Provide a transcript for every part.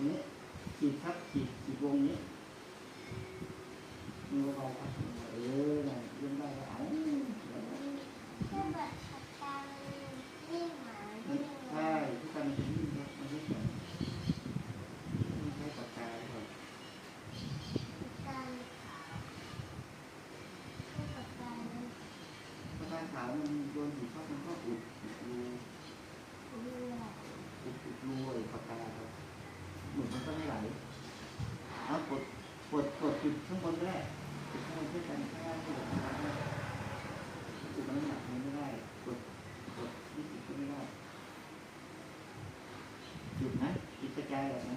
รงนี้ขีดครับขีดขีดวงนี้มือเบาครับเออนั่นเลื่อนได้ก็เอาแบบปากกามันนิ่มหมใช่ทุกการมันจะนิ่มครับมันไม่แข็งไม่ใช่ปากกาครับปากกาขาวถ้าปากามันปากกาขาวมันโดนสีเข้ามันก็อุดอุดรู เลือด อุดอุดรูไอ้ปากกาครับหมุนมันก็ไม่ไหลเอากดกดกดจุดข้างบนก็ได้จุดข้างบนช่วยกันข้างล่างก็กดข้างล่างก็ได้จุดมันน้ำหนักมันไม่ได้กดกดที่จุดก็ไม่ได้จุดนะ จุดกระจายออกนะ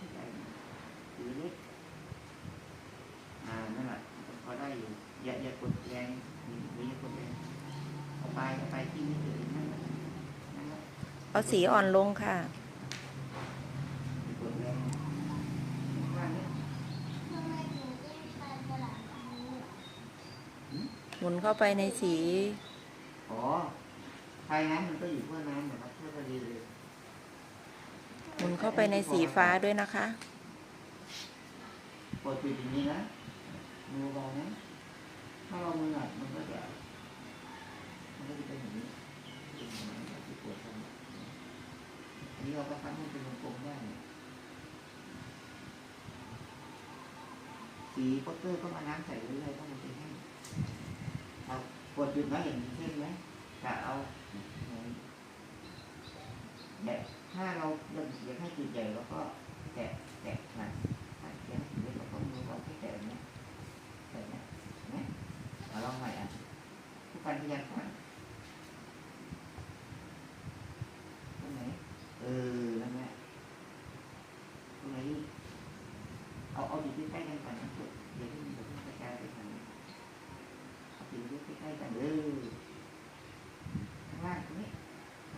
กระจายนะจุดเล็กอ่านั่นแหละพอได้อยู่อย่าอย่ากดแรงนี่นี่อย่ากดแรงเอาไปเอาไปที่นี่เลยนั่นแหละนั่นแหละเอาสีอ่อนลงค่ะอย่ากดแรงข้างนี้ทำไมถึงจิ้มไปตลาดอันนี้อะหมุนเข้าไปในสี อ๋อภายน้ำมันก็อยู่ทั่วน้ำนะครับทั่วทะเลเลยห มุนเข้าไปในสีฟ้าด้วยนะคะปกดปิดอย่างนี้นะมือเบานะถ้าเรามือหนักมันก็จะมันก็จะเป็นอย่างนี้เป็นอย่างนี้แบบที่ปวดทำอันนี้เราก็ทำให้เป็นวงกลมได้สีโปสเตอร์ต้องเอาน้ำใส่เรื่อยๆต้องมันจะแห้งเอากดหยุดนะเห็นเช่นไหมกะเอาแบบ ถ้าเราเรากให้จุดใหญ่เราก็แตะแตะหนักถ้าเสียนเดี๋ยวเราต้องดูว่าที่แตะเนี้ยแตะเนี้ยเห็นไหมเอาลองใหม่อะทุกการพยายามก่อน